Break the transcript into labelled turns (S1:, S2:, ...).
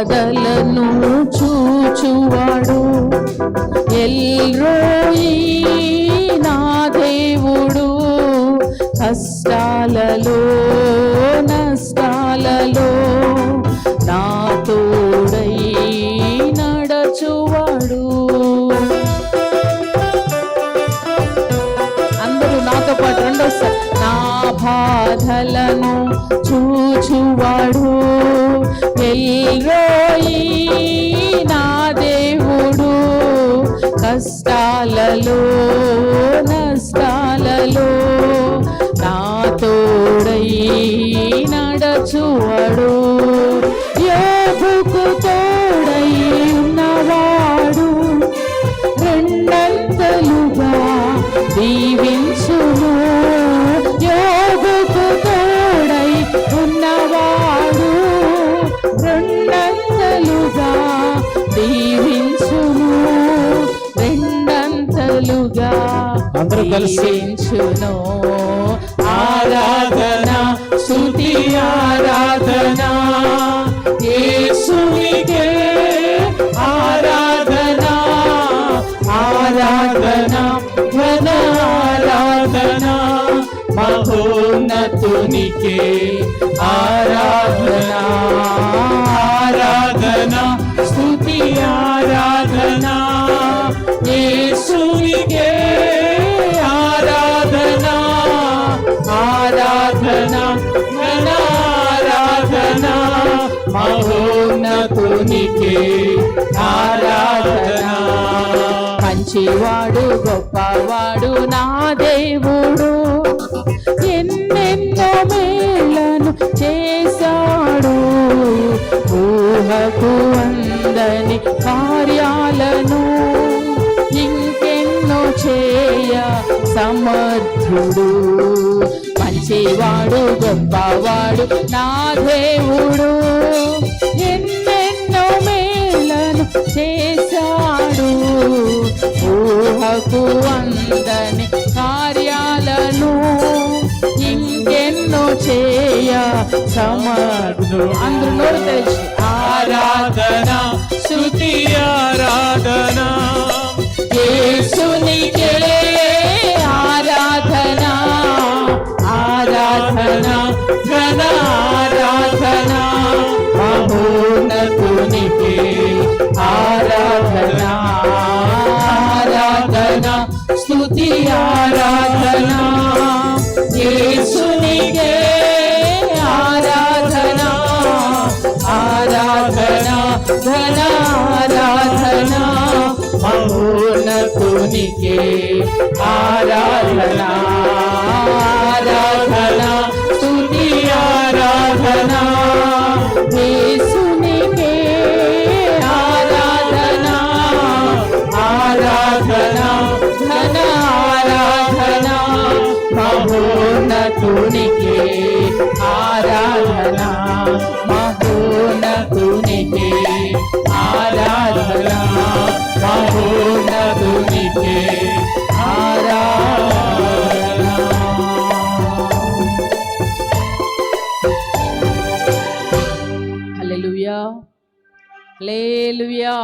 S1: బాధలను చూచువాడు. ఎల్రోయి నా దేవుడు కష్టాలలో నష్టాలలో నా తోడై నడచువాడు. అందరూ నాతో పాటు రెండోసారి నా బాధలను చూచువాడు. ఎల్రోయి నా దేవుడు కష్టాలలో నష్టాలలో నా తోడై నడచువడు. యోగుకు తోడై ఉన్నవాడు రెండంతలుగా దీవించును. యో రెండంతలుగా
S2: అందరూ కలిసి
S1: ఆరాధన స్తుతి ఆరాధన. యేసునికే ఆరాధన. ఆరాధన ఘన ఆరాధన. మహోన్నతునికే ఆరాధన. మహోన్నతునికి ఆరాధన. మంచివాడు గొప్పవాడు నా దేవుడు. ఎన్నెన్నో మేలను చేశాడు. ఊహకు అందని కార్యాలను ఇంకెన్నో చేయ సమర్థుడు. మంచివాడు గొప్పవాడు నా దేవుడు. ఎన్నెన్నో మేలను చేశాడు. ఊహకు అందని కార్యాలను ఇంకెన్నో చేయ సమర్థుడు. అందరూ నోరు తెలిసి ఆ స్థుతి
S2: ఆరాధన.
S1: యేసునికే ఆరాధన. ఆరాధన ఘన ఆరాధన మహోన్నతునికే ఆరాధన. ఆరాధన గుణికి ఆరాధన మహోన గుణికి ఆరాధన మహోన గుణికి ఆరాధన. హల్లెలూయా. హల్లెలూయా.